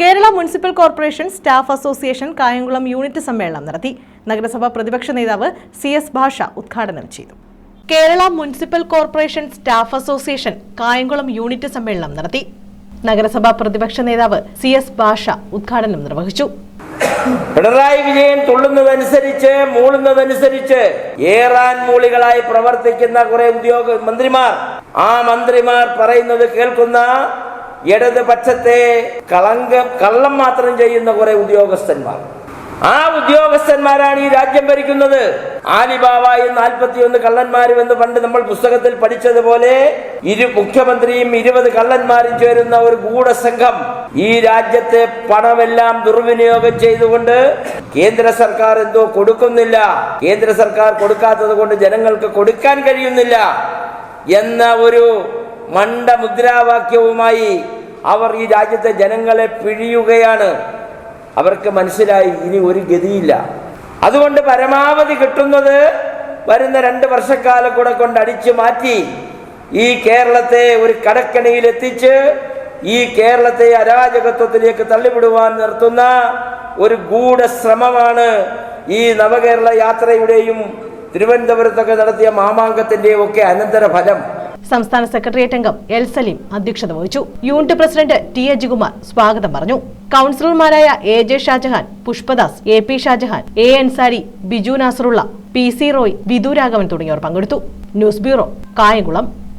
Kerala municipal corporation staff association Kayamkulam unit സമ്മേളനം നടത്തി. നഗരസഭാ പ്രതിപക്ഷ നേതാവ് സി എസ് ഭാഷ ഉദ്ഘാടനം ചെയ്തു. Kerala municipal corporation staff association Kayamkulam unit സമ്മേളനം നടത്തി. നഗരസഭാ പ്രതിപക്ഷ നേതാവ് സി എസ് ഭാഷ ഉദ്ഘാടനം നിർവഹിച്ചു. പിണറായി വിജയൻ തുള്ളുന്നതനുസരിച്ച് മൂളുന്നതനുസരിച്ച് ഏറാൻ മൂളികളായി പ്രവർത്തിക്കുന്ന കുറെ ഉദ്യോഗ മന്ത്രിമാർ. ആ മന്ത്രിമാർ പറയുന്നത് കേൾക്കുന്ന ഇടതുപക്ഷത്തെ കളങ്ക കള്ളം മാത്രം ചെയ്യുന്ന കുറെ ഉദ്യോഗസ്ഥന്മാർ. ആ ഉദ്യോഗസ്ഥന്മാരാണ് ഈ രാജ്യം ഭരിക്കുന്നത്. ആലിബാബായും നാൽപ്പത്തിയൊന്ന് കള്ളന്മാരും എന്ന് പണ്ട് നമ്മൾ പുസ്തകത്തിൽ പഠിച്ചതുപോലെ ഇരു മുഖ്യമന്ത്രിയും ഇരുപത് കള്ളന്മാരും ചേരുന്ന ഒരു ഗൂഢസംഘം ഈ രാജ്യത്തെ പണമെല്ലാം ദുർവിനിയോഗം ചെയ്തുകൊണ്ട് കേന്ദ്ര സർക്കാർ എന്തോ കൊടുക്കുന്നില്ല. കേന്ദ്ര സർക്കാർ കൊടുക്കാത്തത് കൊണ്ട് ജനങ്ങൾക്ക് കൊടുക്കാൻ കഴിയുന്നില്ല. എന്ന ഒരു മണ്ട മുദ്രാവാക്യവുമായി അവർ ഈ രാജ്യത്തെ ജനങ്ങളെ പിഴിയുകയാണ്. അവർക്ക് മനസ്സിലായി ഇനി ഒരു ഗതിയില്ല. അതുകൊണ്ട് പരമാവധി കിട്ടുന്നത് വരുന്ന രണ്ട് വർഷക്കാലം കൂടെ കൊണ്ട് അടിച്ചു മാറ്റി ഈ കേരളത്തെ ഒരു കടക്കണിയിൽ എത്തിച്ച് ഈ കേരളത്തെ അരാജകത്വത്തിലേക്ക് തള്ളിവിടുവാൻ നിർത്തുന്ന ഒരു ഗൂഢശ്രമമാണ് ഈ നവകേരള യാത്രയുടെയും തിരുവനന്തപുരത്തൊക്കെ നടത്തിയ മാമാങ്കത്തിന്റെയും ഒക്കെ അനന്തര ഫലം സംസ്ഥാന സെക്രട്ടേറിയറ്റ് അംഗം എൽ സലീം അധ്യക്ഷത വഹിച്ചു. യൂണിറ്റ് പ്രസിഡന്റ് ടി അജികുമാർ സ്വാഗതം പറഞ്ഞു. കൗൺസിലർമാരായ A J Shajahan Pushpadas A P Shajahan A Ansari Biju Nasarulla P C Roy Vidhu Raghavan തുടങ്ങിയവർ പങ്കെടുത്തു. News bureau Kayamkulam.